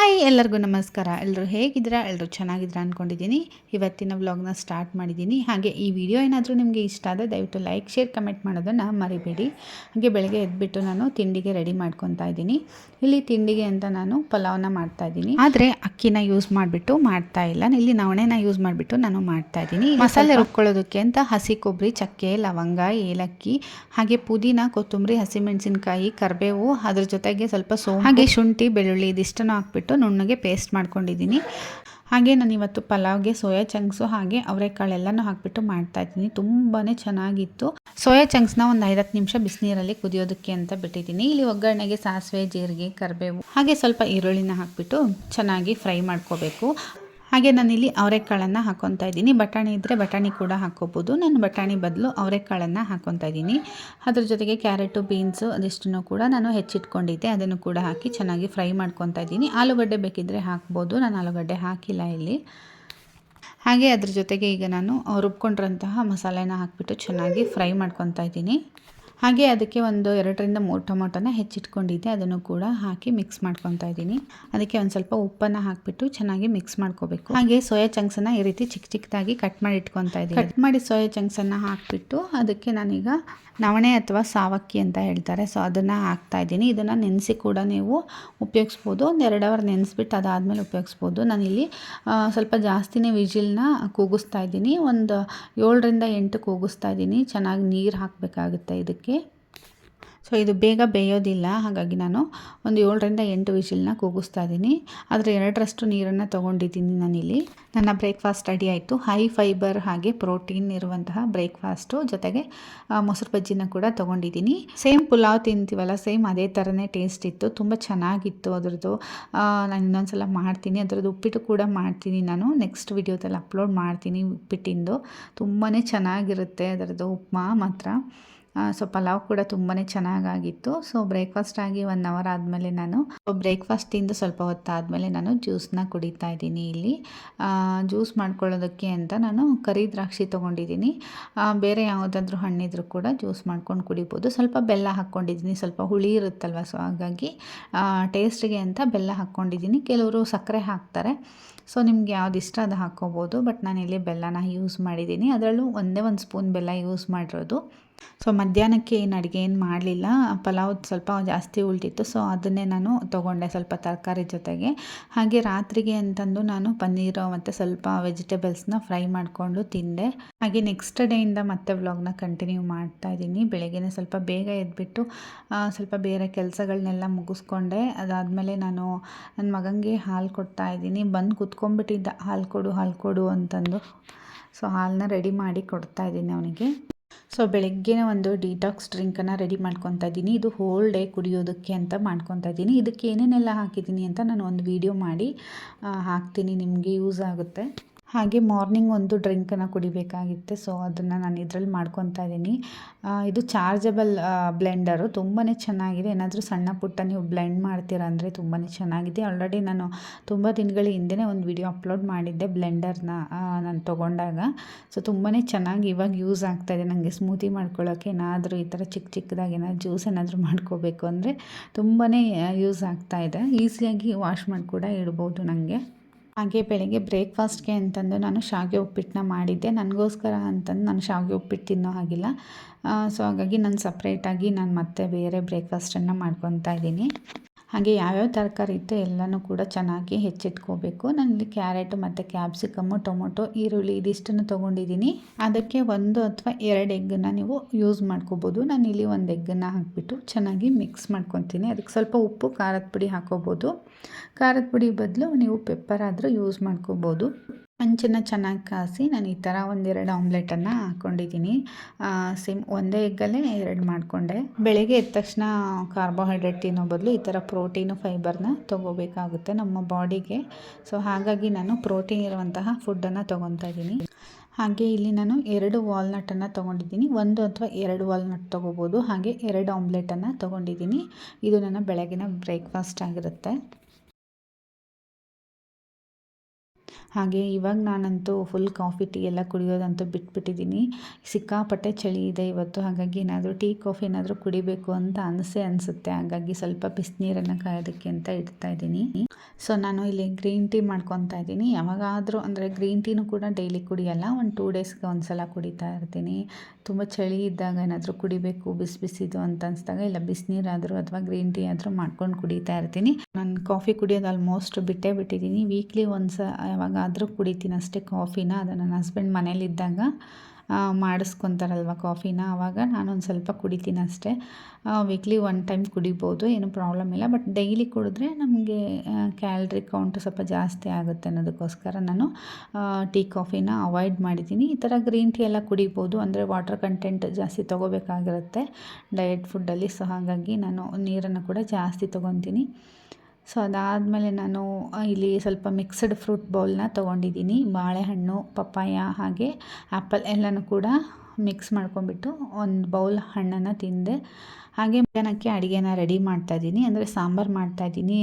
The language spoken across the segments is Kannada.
ಹಾಯ್ ಎಲ್ಲರಿಗೂ ನಮಸ್ಕಾರ. ಎಲ್ಲರೂ ಹೇಗಿದ್ದೀರಾ? ಎಲ್ಲರೂ ಚೆನ್ನಾಗಿದ್ದೀರಾ ಅಂದ್ಕೊಂಡಿದ್ದೀನಿ ಇವತ್ತಿನ ವ್ಲಾಗ್ನ ಸ್ಟಾರ್ಟ್ ಮಾಡಿದ್ದೀನಿ. ಹಾಗೆ ಈ ವಿಡಿಯೋ ಏನಾದರೂ ನಿಮಗೆ ಇಷ್ಟ ಆದರೆ ದಯವಿಟ್ಟು ಲೈಕ್ ಶೇರ್ ಕಮೆಂಟ್ ಮಾಡೋದನ್ನು ಮರಿಬೇಡಿ. ಹಾಗೆ ಬೆಳಗ್ಗೆ ಎದ್ಬಿಟ್ಟು ನಾನು ತಿಂಡಿಗೆ ರೆಡಿ ಮಾಡ್ಕೊತಾ ಇದ್ದೀನಿ. ಇಲ್ಲಿ ತಿಂಡಿಗೆ ಅಂತ ನಾನು ಪಲಾವ್ನ ಮಾಡ್ತಾ ಇದ್ದೀನಿ. ಆದರೆ ಅಕ್ಕಿನ ಯೂಸ್ ಮಾಡಿಬಿಟ್ಟು ಮಾಡ್ತಾ ಇಲ್ಲ. ಇಲ್ಲಿ ನವಣೆನ ಯೂಸ್ ಮಾಡಿಬಿಟ್ಟು ನಾನು ಮಾಡ್ತಾ ಇದ್ದೀನಿ. ಮಸಾಲೆ ರುಬ್ಕೊಳ್ಳೋದಕ್ಕೆ ಅಂತ ಹಸಿ ಕೊಬ್ಬರಿ ಚಕ್ಕೆ ಲವಂಗ ಏಲಕ್ಕಿ ಹಾಗೆ ಪುದೀನ ಕೊತ್ತಂಬರಿ ಹಸಿಮೆಣಸಿನಕಾಯಿ ಕರಿಬೇವು ಅದ್ರ ಜೊತೆಗೆ ಸ್ವಲ್ಪ ಸೋ ಹಾಗೆ ಶುಂಠಿ ಬೆಳ್ಳುಳ್ಳಿ ಇದಿಷ್ಟನ್ನು ಹಾಕ್ಬಿಟ್ಟು ನುಣ್ಣಗೆ ಪೇಸ್ಟ್ ಮಾಡ್ಕೊಂಡಿದ್ದೀನಿ. ಹಾಗೆ ನಾನು ಇವತ್ತು ಪಲಾವ್ಗೆ ಸೋಯಾ ಚಂಕ್ಸು ಹಾಗೆ ಅವರೆಕಾಳೆಲ್ಲನೂ ಹಾಕ್ಬಿಟ್ಟು ಮಾಡ್ತಾ ಇದ್ದೀನಿ. ತುಂಬಾ ಚೆನ್ನಾಗಿತ್ತು. ಸೋಯಾ ಚಂಕ್ಸ್ನ ಒಂದು ಐದತ್ತು ನಿಮಿಷ ಬಿಸಿನೀರಲ್ಲಿ ಕುದಿಯೋದಕ್ಕೆ ಅಂತ ಬಿಟ್ಟಿದ್ದೀನಿ. ಇಲ್ಲಿ ಒಗ್ಗರಣೆಗೆ ಸಾಸಿವೆ, ಜೀರಿಗೆ, ಕರಿಬೇವು ಹಾಗೆ ಸ್ವಲ್ಪ ಈರುಳ್ಳಿನ ಹಾಕ್ಬಿಟ್ಟು ಚೆನ್ನಾಗಿ ಫ್ರೈ ಮಾಡ್ಕೋಬೇಕು. ಹಾಗೆ ನಾನಿಲ್ಲಿ ಅವರೆಕಾಳನ್ನು ಹಾಕೊತಾ ಇದ್ದೀನಿ. ಬಟಾಣಿ ಇದ್ದರೆ ಬಟಾಣಿ ಕೂಡ ಹಾಕ್ಕೋಬೋದು. ನಾನು ಬಟಾಣಿ ಬದಲು ಅವರೆಕಾಳನ್ನು ಹಾಕೊತಾ ಇದ್ದೀನಿ. ಅದ್ರ ಜೊತೆಗೆ ಕ್ಯಾರೆಟು, ಬೀನ್ಸು ಅದಿಷ್ಟನ್ನು ಕೂಡ ನಾನು ಹೆಚ್ಚಿಟ್ಕೊಂಡಿದ್ದೆ. ಅದನ್ನು ಕೂಡ ಹಾಕಿ ಚೆನ್ನಾಗಿ ಫ್ರೈ ಮಾಡ್ಕೊತಾ ಇದ್ದೀನಿ. ಆಲೂಗಡ್ಡೆ ಬೇಕಿದ್ದರೆ ಹಾಕ್ಬೋದು. ನಾನು ಆಲೂಗಡ್ಡೆ ಹಾಕಿಲ್ಲ ಇಲ್ಲಿ. ಹಾಗೆ ಅದ್ರ ಜೊತೆಗೆ ಈಗ ನಾನು ರುಬ್ಕೊಂಡಿರೋಂತಹ ಮಸಾಲೆನ ಹಾಕಿಬಿಟ್ಟು ಚೆನ್ನಾಗಿ ಫ್ರೈ ಮಾಡ್ಕೊತಾ ಇದ್ದೀನಿ. ಹಾಗೆ ಅದಕ್ಕೆ ಒಂದು ಎರಡರಿಂದ ಮೂರು ಟೊಮೊಟೊನ ಹೆಚ್ಚಿಟ್ಕೊಂಡಿದ್ದೆ. ಅದನ್ನು ಕೂಡ ಹಾಕಿ ಮಿಕ್ಸ್ ಮಾಡ್ಕೊತಾ ಇದ್ದೀನಿ. ಅದಕ್ಕೆ ಒಂದು ಸ್ವಲ್ಪ ಉಪ್ಪನ್ನು ಹಾಕಿಬಿಟ್ಟು ಚೆನ್ನಾಗಿ ಮಿಕ್ಸ್ ಮಾಡ್ಕೋಬೇಕು. ಹಾಗೆ ಸೋಯಾ ಚಂಕ್ಸನ್ನು ಈ ರೀತಿ ಚಿಕ್ಕ ಚಿಕ್ಕದಾಗಿ ಕಟ್ ಮಾಡಿ ಇಟ್ಕೊತಾ ಇದ್ದೀನಿ. ಕಟ್ ಮಾಡಿ ಸೋಯಾ ಚಂಕ್ಸನ್ನು ಹಾಕಿಬಿಟ್ಟು ಅದಕ್ಕೆ ನಾನೀಗ ನವಣೆ ಅಥವಾ ಸಾವಕ್ಕಿ ಅಂತ ಹೇಳ್ತಾರೆ. ಸೊ ಅದನ್ನು ಹಾಕ್ತಾ ಇದ್ದೀನಿ. ಇದನ್ನು ನೆನೆಸಿ ಕೂಡ ನೀವು ಉಪಯೋಗಿಸ್ಬೋದು. ಒಂದು ಎರಡು ಅವರ್ ನೆನೆಸ್ಬಿಟ್ಟು ಅದಾದಮೇಲೆ ಉಪಯೋಗಿಸ್ಬೋದು. ನಾನಿಲ್ಲಿ ಸ್ವಲ್ಪ ಜಾಸ್ತಿನೇ ವಿಜಿಲ್ನ ಕೂಗಿಸ್ತಾ ಇದ್ದೀನಿ. ಒಂದು ಏಳರಿಂದ ಎಂಟು ಕೂಗಿಸ್ತಾ ಇದ್ದೀನಿ. ಚೆನ್ನಾಗಿ ನೀರು ಹಾಕಬೇಕಾಗುತ್ತೆ ಇದಕ್ಕೆ. ಸೊ ಇದು ಬೇಗ ಬೇಯೋದಿಲ್ಲ. ಹಾಗಾಗಿ ನಾನು ಒಂದು ಏಳರಿಂದ ಎಂಟು ವಿಷಿಲನ್ನ ಕೂಗಿಸ್ತಾ ಇದ್ದೀನಿ. ಆದರೆ ಎರಡರಷ್ಟು ನೀರನ್ನು ತೊಗೊಂಡಿದ್ದೀನಿ ನಾನಿಲ್ಲಿ. ನನ್ನ ಬ್ರೇಕ್ಫಾಸ್ಟ್ ರೆಡಿ ಆಯಿತು. ಹೈ ಫೈಬರ್ ಹಾಗೆ ಪ್ರೋಟೀನ್ ಇರುವಂತಹ ಬ್ರೇಕ್ಫಾಸ್ಟು. ಜೊತೆಗೆ ಮೊಸರು ಬಜ್ಜಿನ ಕೂಡ ತೊಗೊಂಡಿದ್ದೀನಿ. ಸೇಮ್ ಪುಲಾವ್ ತಿಂತೀವಲ್ಲ, ಸೇಮ್ ಅದೇ ಥರನೇ ಟೇಸ್ಟ್ ಇತ್ತು. ತುಂಬ ಚೆನ್ನಾಗಿತ್ತು ಅದರದ್ದು. ನಾನು ಇನ್ನೊಂದು ಸಲ ಮಾಡ್ತೀನಿ. ಅದರದ್ದು ಉಪ್ಪಿಟ್ಟು ಕೂಡ ಮಾಡ್ತೀನಿ ನಾನು. ನೆಕ್ಸ್ಟ್ ವಿಡಿಯೋದಲ್ಲಿ ಅಪ್ಲೋಡ್ ಮಾಡ್ತೀನಿ ಉಪ್ಪಿಟ್ಟಿಂದು. ತುಂಬಾ ಚೆನ್ನಾಗಿರುತ್ತೆ ಅದರದ್ದು ಉಪ್ಮಾ ಮಾತ್ರ. ಸೊ ಪಲಾವ್ ಕೂಡ ತುಂಬಾ ಚೆನ್ನಾಗಾಗಿತ್ತು. ಸೊ ಬ್ರೇಕ್ಫಾಸ್ಟ್ ಆಗಿ ಒನ್ ಅವರ್ ಆದಮೇಲೆ ನಾನು ಬ್ರೇಕ್ಫಾಸ್ಟಿಂದ ಸ್ವಲ್ಪ ಹೊತ್ತಾದಮೇಲೆ ನಾನು ಜ್ಯೂಸನ್ನ ಕುಡಿತಾ ಇದ್ದೀನಿ ಇಲ್ಲಿ. ಜ್ಯೂಸ್ ಮಾಡ್ಕೊಳ್ಳೋದಕ್ಕೆ ಅಂತ ನಾನು ಕರಿ ದ್ರಾಕ್ಷಿ ತೊಗೊಂಡಿದ್ದೀನಿ. ಬೇರೆ ಯಾವುದಾದ್ರೂ ಹಣ್ಣಿದ್ರು ಕೂಡ ಜ್ಯೂಸ್ ಮಾಡ್ಕೊಂಡು ಕುಡಿಬೋದು. ಸ್ವಲ್ಪ ಬೆಲ್ಲ ಹಾಕ್ಕೊಂಡಿದ್ದೀನಿ. ಸ್ವಲ್ಪ ಹುಳಿ ಇರುತ್ತಲ್ವ, ಸೊ ಹಾಗಾಗಿ ಟೇಸ್ಟಿಗೆ ಅಂತ ಬೆಲ್ಲ ಹಾಕ್ಕೊಂಡಿದ್ದೀನಿ. ಕೆಲವರು ಸಕ್ಕರೆ ಹಾಕ್ತಾರೆ. ಸೊ ನಿಮ್ಗೆ ಯಾವ್ದು ಇಷ್ಟ ಅದು ಹಾಕ್ಕೋಬೋದು. ಬಟ್ ನಾನು ಇಲ್ಲಿ ಬೆಲ್ಲನ ಯೂಸ್ ಮಾಡಿದ್ದೀನಿ. ಅದರಲ್ಲೂ ಒಂದೇ ಒಂದು ಸ್ಪೂನ್ ಬೆಲ್ಲ ಯೂಸ್ ಮಾಡಿರೋದು. ಸೊ ಮಧ್ಯಾಹ್ನಕ್ಕೆ ಏನು ಅಡುಗೆ ಏನು ಮಾಡಲಿಲ್ಲ. ಪಲಾವ್ ಸ್ವಲ್ಪ ಜಾಸ್ತಿ ಉಳ್ದಿತ್ತು ಸೊ ಅದನ್ನೇ ನಾನು ತೊಗೊಂಡೆ ಸ್ವಲ್ಪ ತರಕಾರಿ ಜೊತೆಗೆ. ಹಾಗೆ ರಾತ್ರಿಗೆ ಅಂತಂದು ನಾನು ಪನ್ನೀರು ಮತ್ತು ಸ್ವಲ್ಪ ವೆಜಿಟೇಬಲ್ಸ್ನ ಫ್ರೈ ಮಾಡಿಕೊಂಡು ತಿಂದೆ. ಹಾಗೆ ನೆಕ್ಸ್ಟ್ ಡೇಯಿಂದ ಮತ್ತೆ ವ್ಲಾಗ್ನ ಕಂಟಿನ್ಯೂ ಮಾಡ್ತಾ ಇದ್ದೀನಿ. ಬೆಳಗ್ಗೆನೇ ಸ್ವಲ್ಪ ಬೇಗ ಎದ್ಬಿಟ್ಟು ಸ್ವಲ್ಪ ಬೇರೆ ಕೆಲಸಗಳನ್ನೆಲ್ಲ ಮುಗಿಸ್ಕೊಂಡೆ. ಅದಾದಮೇಲೆ ನಾನು ನನ್ನ ಮಗನಿಗೆ ಹಾಲು ಕೊಡ್ತಾ ಇದ್ದೀನಿ. ಬಂದು ಕುತ್ಕೊಂಡ್ಬಿಟ್ಟಿದ್ದ. ಹಾಲು ಕೊಡು ಹಾಲು ಕೊಡು ಅಂತಂದು. ಸೊ ಹಾಲನ್ನ ರೆಡಿ ಮಾಡಿ ಕೊಡ್ತಾ ಇದ್ದೀನಿ ಅವನಿಗೆ. ಸೊ ಬೆಳಗ್ಗೆ ಒಂದು ಡಿಟಾಕ್ಸ್ ಡ್ರಿಂಕನ್ನು ರೆಡಿ ಮಾಡ್ಕೊತಾ ಇದ್ದೀನಿ. ಇದು ಹೋಲ್ ಡೇ ಕುಡಿಯೋದಕ್ಕೆ ಅಂತ ಮಾಡ್ಕೊತಾ ಇದ್ದೀನಿ. ಇದಕ್ಕೆ ಏನೇನೆಲ್ಲ ಹಾಕಿದ್ದೀನಿ ಅಂತ ನಾನು ಒಂದು ವೀಡಿಯೋ ಮಾಡಿ ಹಾಕ್ತೀನಿ. ನಿಮಗೆ ಯೂಸ್ ಆಗುತ್ತೆ. ಹಾಗೆ ಮಾರ್ನಿಂಗ್ ಒಂದು ಡ್ರಿಂಕನ್ನು ಕುಡಿಬೇಕಾಗಿತ್ತು. ಸೊ ಅದನ್ನು ನಾನು ಇದರಲ್ಲಿ ಮಾಡ್ಕೊತಾ ಇದ್ದೀನಿ. ಇದು ಚಾರ್ಜಬಲ್ ಬ್ಲೆಂಡರು ತುಂಬಾ ಚೆನ್ನಾಗಿದೆ. ಏನಾದರೂ ಸಣ್ಣ ಪುಟ್ಟ ನೀವು ಬ್ಲೆಂಡ್ ಮಾಡ್ತೀರಾ ಅಂದರೆ ತುಂಬಾ ಚೆನ್ನಾಗಿದೆ. ಆಲ್ರೆಡಿ ನಾನು ತುಂಬ ದಿನಗಳ ಹಿಂದೆನೇ ಒಂದು ವಿಡಿಯೋ ಅಪ್ಲೋಡ್ ಮಾಡಿದ್ದೆ ಬ್ಲೆಂಡರ್ನ ನಾನು ತೊಗೊಂಡಾಗ. ಸೊ ತುಂಬಾ ಚೆನ್ನಾಗಿ ಇವಾಗ ಯೂಸ್ ಆಗ್ತಾಯಿದೆ ನನಗೆ ಸ್ಮೂತಿ ಮಾಡ್ಕೊಳ್ಳೋಕೆ ಏನಾದರೂ ಈ ಥರ ಚಿಕ್ಕ ಚಿಕ್ಕದಾಗಿ ಏನಾದರೂ ಜ್ಯೂಸ್ ಏನಾದರೂ ಮಾಡ್ಕೋಬೇಕು ಅಂದರೆ ತುಂಬಾ ಯೂಸ್ ಆಗ್ತಾಯಿದೆ ಈಸಿಯಾಗಿ ವಾಶ್ ಮಾಡಿ ಕೂಡ ಇಡ್ಬೋದು ನನಗೆ ಹಾಗೆ ಬೆಳಗ್ಗೆ ಬ್ರೇಕ್ಫಾಸ್ಟ್ಗೆ ಅಂತಂದು ನಾನು ಶಾವಿಗೆ ಉಪ್ಪಿಟ್ಟನ್ನ ಮಾಡಿದ್ದೆ. ನನಗೋಸ್ಕರ ಅಂತಂದು ನಾನು ಶಾವಿಗೆ ಉಪ್ಪಿಟ್ಟು ತಿನ್ನೋ ಹಾಗಿಲ್ಲ. ಸೊ ಹಾಗಾಗಿ ನಾನು ಸಪ್ರೇಟಾಗಿ ನಾನು ಮತ್ತೆ ಬೇರೆ ಬ್ರೇಕ್ಫಾಸ್ಟನ್ನು ಮಾಡ್ಕೊತಾ ಇದ್ದೀನಿ. ಹಾಗೆ ಯಾವ್ಯಾವ ತರಕಾರಿ ಇತ್ತು ಎಲ್ಲನೂ ಕೂಡ ಚೆನ್ನಾಗಿ ಹೆಚ್ಚಿಟ್ಕೋಬೇಕು. ನಾನಿಲ್ಲಿ ಕ್ಯಾರೆಟು ಮತ್ತು ಕ್ಯಾಪ್ಸಿಕಮ್ಮು, ಟೊಮೊಟೊ, ಈರುಳ್ಳಿ ಇದಿಷ್ಟನ್ನು ತೊಗೊಂಡಿದ್ದೀನಿ. ಅದಕ್ಕೆ ಒಂದು ಅಥವಾ ಎರಡು ಎಗ್ಗನ್ನು ನೀವು ಯೂಸ್ ಮಾಡ್ಕೋಬೋದು. ನಾನಿಲ್ಲಿ ಒಂದು ಎಗ್ಗನ್ನು ಹಾಕಿಬಿಟ್ಟು ಚೆನ್ನಾಗಿ ಮಿಕ್ಸ್ ಮಾಡ್ಕೊತೀನಿ. ಅದಕ್ಕೆ ಸ್ವಲ್ಪ ಉಪ್ಪು, ಖಾರದ ಪುಡಿ ಹಾಕೋಬೋದು. ಖಾರದ ಪುಡಿ ಬದಲು ನೀವು ಪೆಪ್ಪರ್ ಆದರೂ ಯೂಸ್ ಮಾಡ್ಕೋಬೋದು. ಹಂಚನ್ನು ಚೆನ್ನಾಗಿ ಕಾಸಿ ನಾನು ಈ ಥರ ಒಂದೆರಡು ಆಮ್ಲೆಟನ್ನು ಹಾಕ್ಕೊಂಡಿದ್ದೀನಿ ಸೇಮ್ ಒಂದೇ ಎಗ್ಗಲ್ಲೇ ಎರಡು ಮಾಡಿಕೊಂಡೆ. ಬೆಳಗ್ಗೆ ಎದ್ದ ತಕ್ಷಣ ಕಾರ್ಬೋಹೈಡ್ರೇಟ್ ತಿನ್ನೋ ಬದಲು ಈ ಥರ ಪ್ರೋಟೀನು ಫೈಬರ್ನ ತೊಗೋಬೇಕಾಗುತ್ತೆ ನಮ್ಮ ಬಾಡಿಗೆ. ಸೊ ಹಾಗಾಗಿ ನಾನು ಪ್ರೋಟೀನ್ ಇರುವಂತಹ ಫುಡ್ಡನ್ನು ತೊಗೊತಾ ಇದ್ದೀನಿ ಹಾಗೆ ಇಲ್ಲಿ ನಾನು ಎರಡು ವಾಲ್ನಟನ್ನು ತೊಗೊಂಡಿದ್ದೀನಿ ಒಂದು ಅಥವಾ ಎರಡು ವಾಲ್ನಟ್ ತೊಗೋಬೋದು. ಹಾಗೆ ಎರಡು ಆಮ್ಲೆಟನ್ನು ತೊಗೊಂಡಿದ್ದೀನಿ ಇದು ನನ್ನ ಬೆಳಗಿನ ಬ್ರೇಕ್ಫಾಸ್ಟ್ ಆಗಿರುತ್ತೆ. ಹಾಗೆ ಇವಾಗ ನಾನಂತೂ ಫುಲ್ ಕಾಫಿ ಟೀ ಎಲ್ಲ ಕುಡಿಯೋದಂತೂ ಬಿಟ್ಬಿಟ್ಟಿದ್ದೀನಿ. ಸಿಕ್ಕಾಪಟ್ಟೆ ಚಳಿ ಇದೆ ಇವತ್ತು, ಹಾಗಾಗಿ ಏನಾದರೂ ಟೀ ಕಾಫಿ ಏನಾದರೂ ಕುಡಿಬೇಕು ಅಂತ ಅನಿಸೇ ಅನಿಸುತ್ತೆ. ಹಾಗಾಗಿ ಸ್ವಲ್ಪ ಬಿಸಿನೀರನ್ನು ಕಾಯೋದಕ್ಕೆ ಅಂತ ಇಡ್ತಾ ಇದ್ದೀನಿ. ಸೊ ನಾನು ಇಲ್ಲಿ ಗ್ರೀನ್ ಟೀ ಮಾಡ್ಕೊತಾ ಇದ್ದೀನಿ. ಯಾವಾಗಾದರೂ ಅಂದರೆ ಗ್ರೀನ್ ಟೀನೂ ಕೂಡ ಡೈಲಿ ಕುಡಿಯಲ್ಲ. ಒಂದು ಟೂ ಡೇಸ್ಗೆ ಒಂದು ಸಲ ಕುಡಿತಾ ಇರ್ತೀನಿ. ತುಂಬ ಚಳಿ ಇದ್ದಾಗ ಏನಾದರೂ ಕುಡಿಬೇಕು, ಬಿಸಿ ಬಿಸಿದು ಅಂತ ಅನಿಸ್ದಾಗ ಇಲ್ಲ, ಬಿಸಿನೀರಾದರೂ ಅಥವಾ ಗ್ರೀನ್ ಟೀ ಆದರೂ ಮಾಡ್ಕೊಂಡು ಕುಡಿತಾ ಇರ್ತೀನಿ. ನಾನು ಕಾಫಿ ಕುಡಿಯೋದು ಆಲ್ಮೋಸ್ಟ್ ಬಿಟ್ಟೇ ಬಿಟ್ಟಿದ್ದೀನಿ. ವೀಕ್ಲಿ ಒಂದು ಯಾವಾಗಾದರೂ ಕುಡಿತೀನಿ ಅಷ್ಟೇ ಕಾಫಿನ ಅದು ನನ್ನ ಹಸ್ಬೆಂಡ್ ಮನೇಲಿದ್ದಾಗ ಮಾಡಿಸ್ಕೊತಾರಲ್ವ ಕಾಫಿನ? ಆವಾಗ ನಾನೊಂದು ಸ್ವಲ್ಪ ಕುಡಿತೀನಿ ಅಷ್ಟೇ. ವೀಕ್ಲಿ ಒನ್ ಟೈಮ್ ಕುಡಿಬೋದು, ಏನು ಪ್ರಾಬ್ಲಮ್ ಇಲ್ಲ. ಬಟ್ ಡೈಲಿ ಕುಡಿದ್ರೆ ನಮಗೆ ಕ್ಯಾಲ್ರಿ ಕೌಂಟ್ ಸ್ವಲ್ಪ ಜಾಸ್ತಿ ಆಗುತ್ತೆ ಅನ್ನೋದಕ್ಕೋಸ್ಕರ ನಾನು ಟೀ ಕಾಫಿನ ಅವಾಯ್ಡ್ ಮಾಡಿದ್ದೀನಿ. ಈ ಥರ ಗ್ರೀನ್ ಟೀ ಎಲ್ಲ ಕುಡಿಬೋದು. ಅಂದರೆ ವಾಟರ್ ಕಂಟೆಂಟ್ ಜಾಸ್ತಿ ತೊಗೋಬೇಕಾಗಿರುತ್ತೆ. ಡಯಟ್ ಫುಡ್ಡಲ್ಲಿ ಸೊ ಹಾಗಾಗಿ ನಾನು ನೀರನ್ನು ಕೂಡ ಜಾಸ್ತಿ ತೊಗೊತೀನಿ. ಸೊ ಅದಾದಮೇಲೆ ನಾನು ಇಲ್ಲಿ ಸ್ವಲ್ಪ ಮಿಕ್ಸ್ಡ್ ಫ್ರೂಟ್ ಬೌಲ್ನ ತೊಗೊಂಡಿದ್ದೀನಿ. ಬಾಳೆಹಣ್ಣು, ಪಪ್ಪಾಯ ಹಾಗೆ ಆ್ಯಪಲ್ ಎಲ್ಲನೂ ಕೂಡ ಮಿಕ್ಸ್ ಮಾಡ್ಕೊಂಡ್ಬಿಟ್ಟು ಒಂದು ಬೌಲ್ ಹಣ್ಣನ್ನು ತಿಂದೆ. ಹಾಗೆ ಮಧ್ಯಾಹ್ನಕ್ಕೆ ಅಡುಗೆನ ರೆಡಿ ಮಾಡ್ತಾಯಿದ್ದೀನಿ ಅಂದರೆ ಸಾಂಬಾರು ಮಾಡ್ತಾಯಿದ್ದೀನಿ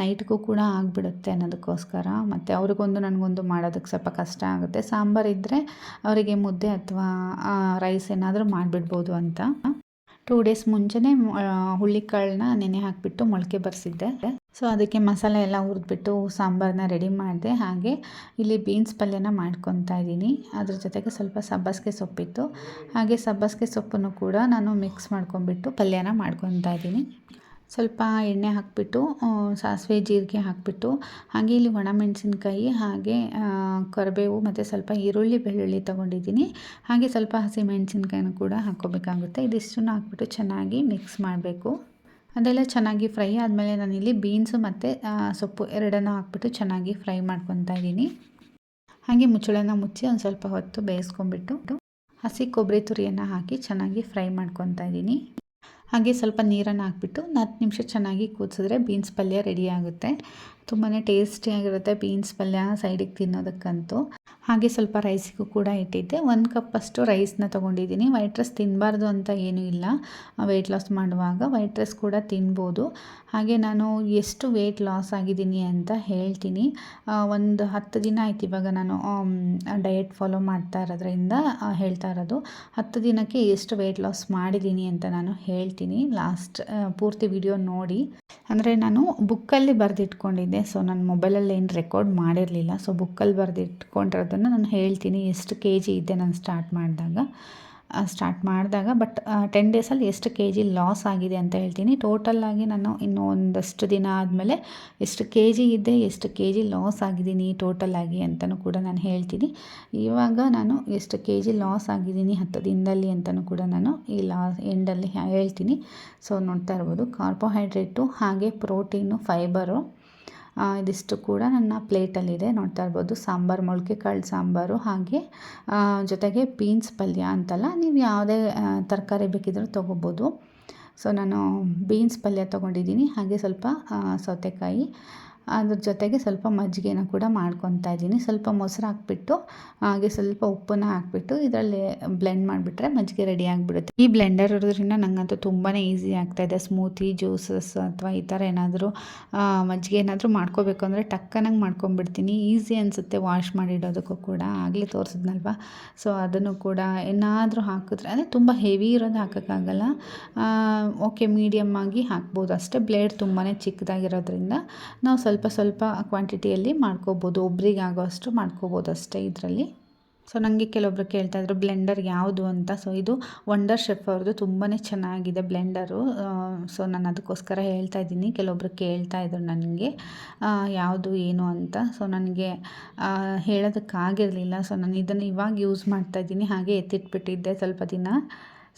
ನೈಟ್ಗೂ ಕೂಡ ಆಗಿಬಿಡುತ್ತೆ ಅನ್ನೋದಕ್ಕೋಸ್ಕರ. ಮತ್ತು ಅವ್ರಿಗೊಂದು ನನಗೊಂದು ಮಾಡೋದಕ್ಕೆ ಸ್ವಲ್ಪ ಕಷ್ಟ ಆಗುತ್ತೆ. ಸಾಂಬಾರು ಇದ್ದರೆ ಅವರಿಗೆ ಮುದ್ದೆ ಅಥವಾ ರೈಸ್ ಏನಾದರೂ ಮಾಡಿಬಿಡ್ಬೋದು ಅಂತ. ಟೂ ಡೇಸ್ ಮುಂಚೆನೇ ಹುಳ್ಳಿಕಾಳನ್ನ ನೆನೆ ಹಾಕಿಬಿಟ್ಟು ಮೊಳಕೆ ಬರೆಸಿದ್ದೆ. ಸೊ ಅದಕ್ಕೆ ಮಸಾಲೆ ಎಲ್ಲ ಹುರಿದ್ಬಿಟ್ಟು ಸಾಂಬಾರನ್ನ ರೆಡಿ ಮಾಡಿದೆ. ಹಾಗೆ ಇಲ್ಲಿ ಬೀನ್ಸ್ ಪಲ್ಯನ ಮಾಡ್ಕೊತಾ ಇದ್ದೀನಿ. ಅದ್ರ ಜೊತೆಗೆ ಸ್ವಲ್ಪ ಸಬ್ಬಸಿಗೆ ಸೊಪ್ಪಿತ್ತು. ಹಾಗೆ ಸಬ್ಬಸಿಗೆ ಸೊಪ್ಪನ್ನು ಕೂಡ ನಾನು ಮಿಕ್ಸ್ ಮಾಡ್ಕೊಂಡ್ಬಿಟ್ಟು ಪಲ್ಯನ ಮಾಡ್ಕೊತಾ ಇದ್ದೀನಿ. ಸ್ವಲ್ಪ ಎಣ್ಣೆ ಹಾಕಿಬಿಟ್ಟು ಸಾಸಿವೆ, ಜೀರಿಗೆ ಹಾಕಿಬಿಟ್ಟು, ಹಾಗೆ ಇಲ್ಲಿ ಒಣಮೆಣಸಿನ್ಕಾಯಿ ಹಾಗೆ ಕರಿಬೇವು, ಮತ್ತು ಸ್ವಲ್ಪ ಈರುಳ್ಳಿ, ಬೆಳ್ಳುಳ್ಳಿ ತೊಗೊಂಡಿದ್ದೀನಿ. ಹಾಗೆ ಸ್ವಲ್ಪ ಹಸಿಮೆಣಸಿನ್ಕಾಯಿನೂ ಕೂಡ ಹಾಕ್ಕೋಬೇಕಾಗುತ್ತೆ. ಇದಿಷ್ಟನ್ನು ಹಾಕ್ಬಿಟ್ಟು ಚೆನ್ನಾಗಿ ಮಿಕ್ಸ್ ಮಾಡಬೇಕು. ಅದೆಲ್ಲ ಚೆನ್ನಾಗಿ ಫ್ರೈ ಆದಮೇಲೆ ನಾನಿಲ್ಲಿ ಬೀನ್ಸು ಮತ್ತು ಸೊಪ್ಪು ಎರಡನ್ನು ಹಾಕ್ಬಿಟ್ಟು ಚೆನ್ನಾಗಿ ಫ್ರೈ ಮಾಡ್ಕೊತಾ ಇದ್ದೀನಿ. ಹಾಗೆ ಮುಚ್ಚಳನ ಮುಚ್ಚಿ ಒಂದು ಸ್ವಲ್ಪ ಹೊತ್ತು ಬೇಯಿಸ್ಕೊಂಬಿಟ್ಟು ಹಸಿ ಕೊಬ್ಬರಿ ತುರಿಯನ್ನು ಹಾಕಿ ಚೆನ್ನಾಗಿ ಫ್ರೈ ಮಾಡ್ಕೊತಾ ಇದ್ದೀನಿ. ಹಾಗೆ ಸ್ವಲ್ಪ ನೀರನ್ನು ಹಾಕ್ಬಿಟ್ಟು ಹತ್ತು ನಿಮಿಷ ಚೆನ್ನಾಗಿ ಕೂದಿಸಿದ್ರೆ ಬೀನ್ಸ್ ಪಲ್ಯ ರೆಡಿ ಆಗುತ್ತೆ. ತುಂಬಾ ಟೇಸ್ಟಿಯಾಗಿರುತ್ತೆ ಬೀನ್ಸ್ ಪಲ್ಯ ಸೈಡಿಗೆ ತಿನ್ನೋದಕ್ಕಂತೂ. ಹಾಗೆ ಸ್ವಲ್ಪ ರೈಸಿಗೂ ಕೂಡ ಇಟ್ಟಿದ್ದೆ. ಒಂದು ಕಪ್ಪಷ್ಟು ರೈಸ್ನ ತೊಗೊಂಡಿದ್ದೀನಿ. ವೈಟ್ ರೈಸ್ ತಿನ್ನಬಾರ್ದು ಅಂತ ಏನೂ ಇಲ್ಲ. ವೆಯ್ಟ್ ಲಾಸ್ ಮಾಡುವಾಗ ವೈಟ್ ರೈಸ್ ಕೂಡ ತಿನ್ಬೋದು. ಹಾಗೆ ನಾನು ಎಷ್ಟು ವೆಯ್ಟ್ ಲಾಸ್ ಆಗಿದ್ದೀನಿ ಅಂತ ಹೇಳ್ತೀನಿ. ಒಂದು ಹತ್ತು ದಿನ ಆಯ್ತು ಇವಾಗ ನಾನು ಡಯಟ್ ಫಾಲೋ ಮಾಡ್ತಾ ಇರೋದ್ರಿಂದ ಹೇಳ್ತಾ ಇರೋದು. ಹತ್ತು ದಿನಕ್ಕೆ ಎಷ್ಟು ವೆಯ್ಟ್ ಲಾಸ್ ಮಾಡಿದ್ದೀನಿ ಅಂತ ನಾನು ಹೇಳ್ತೀನಿ. ಲಾಸ್ಟ್ ಪೂರ್ತಿ ವಿಡಿಯೋ ನೋಡಿ. ಅಂದರೆ ನಾನು ಬುಕ್ಕಲ್ಲಿ ಬರೆದಿಟ್ಕೊಂಡಿದ್ದೆ. ಸೊ, ನನ್ನ ಮೊಬೈಲಲ್ಲಿ ಏನು ರೆಕಾರ್ಡ್ ಮಾಡಿರಲಿಲ್ಲ. ಸೊ, ಬುಕ್ಕಲ್ಲಿ ಬರೆದಿಟ್ಕೊಂಡಿರೋದನ್ನು ನಾನು ಹೇಳ್ತೀನಿ. ಎಷ್ಟು ಕೆ ಜಿ ಇದೆ ನಾನು ಸ್ಟಾರ್ಟ್ ಮಾಡಿದಾಗ. ಸ್ಟಾರ್ಟ್ ಮಾಡಿದಾಗ ಬಟ್ ಟೆನ್ ಡೇಸಲ್ಲಿ ಎಷ್ಟು ಕೆ ಜಿ ಲಾಸ್ ಆಗಿದೆ ಅಂತ ಹೇಳ್ತೀನಿ. ಟೋಟಲ್ಲಾಗಿ ನಾನು ಇನ್ನೂ ಒಂದಷ್ಟು ದಿನ ಆದಮೇಲೆ ಎಷ್ಟು ಕೆ ಜಿ ಇದೆ, ಎಷ್ಟು ಕೆ ಜಿ ಲಾಸ್ ಆಗಿದ್ದೀನಿ ಟೋಟಲಾಗಿ ಅಂತಲೂ ಕೂಡ ನಾನು ಹೇಳ್ತೀನಿ. ಇವಾಗ ನಾನು ಎಷ್ಟು ಕೆ ಜಿ ಲಾಸ್ ಆಗಿದ್ದೀನಿ ಹತ್ತು ದಿನದಲ್ಲಿ ಅಂತಲೂ ಕೂಡ ನಾನು ಈ ಲಾಸ್ ಎಂಡಲ್ಲಿ ಹೇಳ್ತೀನಿ. ಸೊ ನೋಡ್ತಾ ಇರ್ಬೋದು. ಕಾರ್ಬೋಹೈಡ್ರೇಟು ಹಾಗೆ ಪ್ರೋಟೀನು ಫೈಬರು ಇದಿಷ್ಟು ಕೂಡ ನನ್ನ ಪ್ಲೇಟಲ್ಲಿದೆ ನೋಡ್ತಾ ಇರ್ಬೋದು, ಸಾಂಬಾರು, ಮೊಳಕೆ ಕಾಳು ಸಾಂಬಾರು ಹಾಗೆ ಜೊತೆಗೆ ಬೀನ್ಸ್ ಪಲ್ಯ ಅಂತಲ್ಲ, ನೀವು ಯಾವುದೇ ತರಕಾರಿ ಬೇಕಿದ್ರೂ ತೊಗೋಬೋದು. ಸೊ, ನಾನು ಬೀನ್ಸ್ ಪಲ್ಯ ತೊಗೊಂಡಿದ್ದೀನಿ. ಹಾಗೆ ಸ್ವಲ್ಪ ಸೌತೆಕಾಯಿ ಅದ್ರ ಜೊತೆಗೆ ಸ್ವಲ್ಪ ಮಜ್ಜಿಗೆನ ಕೂಡ ಮಾಡ್ಕೊತಾ ಇದ್ದೀನಿ. ಸ್ವಲ್ಪ ಮೊಸರು ಹಾಕ್ಬಿಟ್ಟು, ಹಾಗೆ ಸ್ವಲ್ಪ ಉಪ್ಪನ್ನ ಹಾಕ್ಬಿಟ್ಟು ಇದರಲ್ಲಿ ಬ್ಲೆಂಡ್ ಮಾಡಿಬಿಟ್ರೆ ಮಜ್ಜಿಗೆ ರೆಡಿ ಆಗಿಬಿಡುತ್ತೆ. ಈ ಬ್ಲೆಂಡರ್ ಇರೋದ್ರಿಂದ ನನಗಂತೂ ತುಂಬಾ ಈಸಿ ಇದೆ. ಸ್ಮೂತಿ ಜ್ಯೂಸಸ್ ಅಥವಾ ಈ ಥರ ಏನಾದರೂ ಮಜ್ಜಿಗೆ ಏನಾದರೂ ಮಾಡ್ಕೋಬೇಕು ಅಂದರೆ ಟಕ್ಕನಾಗಿ ಮಾಡ್ಕೊಂಬಿಡ್ತೀನಿ ಈಸಿ ಅನಿಸುತ್ತೆ ವಾಶ್ ಮಾಡಿಡೋದಕ್ಕೂ ಕೂಡ. ಆಗಲೇ ತೋರಿಸಿದ್ನಲ್ವ? ಸೊ ಅದನ್ನು ಕೂಡ ಏನಾದರೂ ಹಾಕಿದ್ರೆ, ಅಂದರೆ ತುಂಬ ಹೆವಿ ಇರೋದು ಹಾಕೋಕ್ಕಾಗಲ್ಲ. ಓಕೆ ಮೀಡಿಯಮ್ ಆಗಿ ಹಾಕ್ಬೋದು. ಅಷ್ಟೇ ಬ್ಲೇಡ್ ತುಂಬಾ ಚಿಕ್ಕದಾಗಿರೋದ್ರಿಂದ ನಾವು ಸ್ವಲ್ಪ ಸ್ವಲ್ಪ ಸ್ವಲ್ಪ ಕ್ವಾಂಟಿಟಿಯಲ್ಲಿ ಮಾಡ್ಕೋಬೋದು. ಒಬ್ರಿಗೆ ಆಗೋಷ್ಟು ಮಾಡ್ಕೋಬೋದು ಅಷ್ಟೇ ಇದರಲ್ಲಿ. ಸೊ ನನಗೆ ಕೆಲವೊಬ್ರು ಕೇಳ್ತಾಯಿದ್ರು ಬ್ಲೆಂಡರ್ ಯಾವುದು ಅಂತ. ಸೊ ಇದು ವಂಡರ್ ಶೆಫ್ ಅವ್ರದ್ದು ತುಂಬಾ ಚೆನ್ನಾಗಿದೆ ಬ್ಲೆಂಡರು ಸೊ ನಾನು ಅದಕ್ಕೋಸ್ಕರ ಹೇಳ್ತಾ ಇದ್ದೀನಿ. ಕೆಲವೊಬ್ರು ಕೇಳ್ತಾ ಇದ್ರು ನನಗೆ ಯಾವುದು, ಏನು ಅಂತ. ಸೊ ನನಗೆ ಹೇಳೋದಕ್ಕಾಗಿರಲಿಲ್ಲ. ಸೊ ನಾನು ಇದನ್ನು ಇವಾಗ ಯೂಸ್ ಮಾಡ್ತಾ ಇದ್ದೀನಿ. ಹಾಗೆ ಎತ್ತಿಟ್ಬಿಟ್ಟಿದ್ದೆ ಸ್ವಲ್ಪ ದಿನ.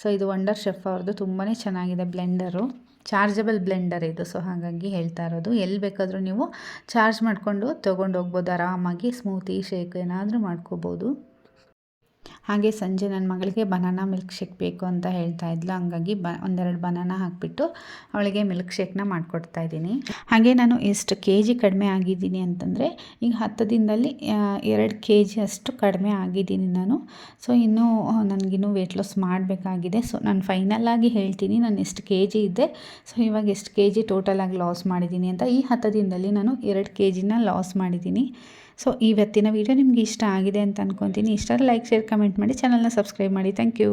ಸೊ ಇದು ವಂಡರ್ ಶೆಫ್ ಅವ್ರದ್ದು ತುಂಬಾ ಚೆನ್ನಾಗಿದೆ ಬ್ಲೆಂಡರು ಚಾರ್ಜಬಲ್ ಬ್ಲೆಂಡರ್ ಇದು. ಸೊ ಹಾಗಾಗಿ ಹೇಳ್ತಾ ಇರೋದು, ಎಲ್ಲಿ ಬೇಕಾದರೂ ನೀವು ಚಾರ್ಜ್ ಮಾಡಿಕೊಂಡು ತೊಗೊಂಡು ಹೋಗ್ಬೋದು, ಆರಾಮಾಗಿ ಸ್ಮೂತಿ, ಶೇಕ್ ಏನಾದರೂ ಮಾಡ್ಕೋಬೋದು. ಹಾಗೆ ಸಂಜೆ ನನ್ನ ಮಗಳಿಗೆ ಬನಾನಾ ಮಿಲ್ಕ್ ಶೇಕ್ ಬೇಕು ಅಂತ ಹೇಳ್ತಾ ಇದ್ಲು. ಹಂಗಾಗಿ ಬ, ಒಂದೆರಡು ಬನಾನಾ ಹಾಕಿಬಿಟ್ಟು ಅವಳಿಗೆ ಮಿಲ್ಕ್ ಶೇಕ್ನ ಮಾಡಿಕೊಡ್ತಾ ಇದ್ದೀನಿ. ಹಾಗೆ ನಾನು ಎಷ್ಟು ಕೆ ಜಿ ಕಡಿಮೆ ಆಗಿದ್ದೀನಿ ಅಂತಂದರೆ ಈಗ ಹತ್ತು ದಿನದಲ್ಲಿ ಎರಡು ಕೆ ಜಿ ಅಷ್ಟು ಕಡಿಮೆ ಆಗಿದ್ದೀನಿ ನಾನು. ಸೊ ಇನ್ನೂ ನನಗಿನ್ನೂ ವೆಯ್ಟ್ ಲಾಸ್ ಮಾಡಬೇಕಾಗಿದೆ. ಸೊ ನಾನು ಫೈನಲ್ ಆಗಿ ಹೇಳ್ತೀನಿ, ನಾನು ಎಷ್ಟು ಕೆ ಜಿ ಇದ್ದೆ ಸೊ ಇವಾಗ ಎಷ್ಟು ಕೆ ಜಿ ಟೋಟಲಾಗಿ ಲಾಸ್ ಮಾಡಿದ್ದೀನಿ ಅಂತ ಈ ಹತ್ತು ದಿನದಲ್ಲಿ ನಾನು ಎರಡು ಕೆ ಜಿನ ಲಾಸ್ ಮಾಡಿದ್ದೀನಿ. ಸೊ ಇವತ್ತಿನ ವೀಡಿಯೋ ನಿಮ್ಗೆ ಇಷ್ಟ ಆಗಿದೆ ಅಂತ ಅನ್ಕೊತೀನಿ. ಇಷ್ಟ ಲೈಕ್ ಶೇರ್ ಕಮೆಂಟ್ ಮಾಡಿ. ಚಾನಲ್ನ ಸಬ್ಸ್ಕ್ರೈಬ್ ಮಾಡಿ. Thank you